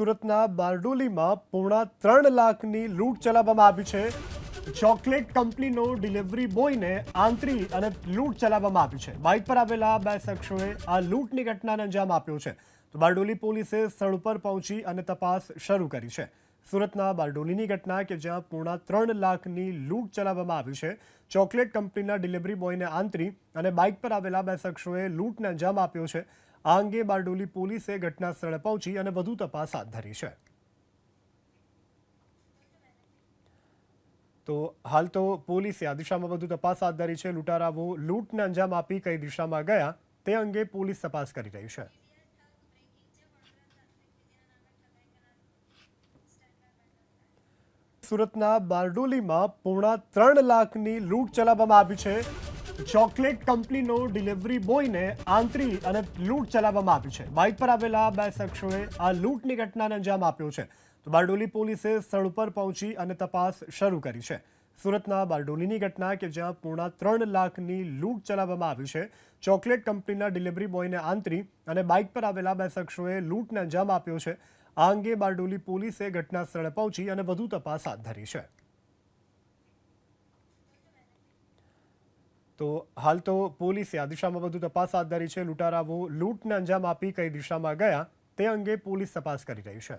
સુરતના બારડોલીમાં પોણા ત્રણ લાખની લૂંટ ચલાવવામાં આવી છે. ચોકલેટ કંપનીનો ડિલિવરી બોયને આંતરી અને લૂંટ ચલાવવામાં આવી છે. બાઇક પર આવેલા બે શખ્સોએ આ લૂંટની ઘટનાને અંજામ આપ્યો છે. તો બારડોલી પોલીસે સ્થળ ઉપર પહોંચી અને તપાસ શરૂ કરી છે. સુરતના બારડોલીની ઘટના કે જ્યાં પૂણા ત્રણ લાખની લૂંટ ચલાવવામાં આવી છે. ચોકલેટ કંપનીના ડિલિવરી બોયને આંતરી અને બાઇક પર આવેલા બે શખ્સોએ લૂંટને અંજામ આપ્યો છે. આ અંગે બારડોલી પોલીસે ઘટના સ્થળે પહોંચી અને વધુ તપાસ હાથ ધરી છે. તો હાલ તો પોલીસે આ દિશામાં વધુ તપાસ હાથ ધરી છે. લૂંટારાઓ લૂંટને અંજામ આપી કઈ દિશામાં ગયા તે અંગે પોલીસ તપાસ કરી રહી છે. સુરતના બારડોલીમાં પોણા ત્રણ લાખની લૂંટ ચલાવવામાં આવી છે. ચોકલેટ કંપનીનો ડિલિવરી બોયને આંતરી અને લૂંટ ચલાવવામાં આવી છે. બાઇક પર આવેલા બે શખ્સોએ આ લૂંટની ઘટનાને અંજામ આપ્યો છે. તો બારડોલી પોલીસે સ્થળ પર પહોંચી અને તપાસ શરૂ કરી છે. સુરતના બારડોલીની ઘટના કે જ્યાં પૂર્ણા ત્રણ લાખની લૂંટ ચલાવવામાં આવી છે. ચોકલેટ કંપનીના ડિલિવરી બોયને આંતરી અને બાઇક પર આવેલા બે શખ્સોએ લૂંટને અંજામ આપ્યો છે. આ અંગે બારડોલી પોલીસે ઘટના સ્થળે પહોંચી અને વધુ તપાસ હાથ ધરી છે. તો હાલ તો પોલીસે આ દિશામાં બધું તપાસ હાથ ધરી છે. લૂંટારાઓ લૂંટને અંજામ આપી કઈ દિશામાં ગયા તે અંગે પોલીસ તપાસ કરી રહી છે.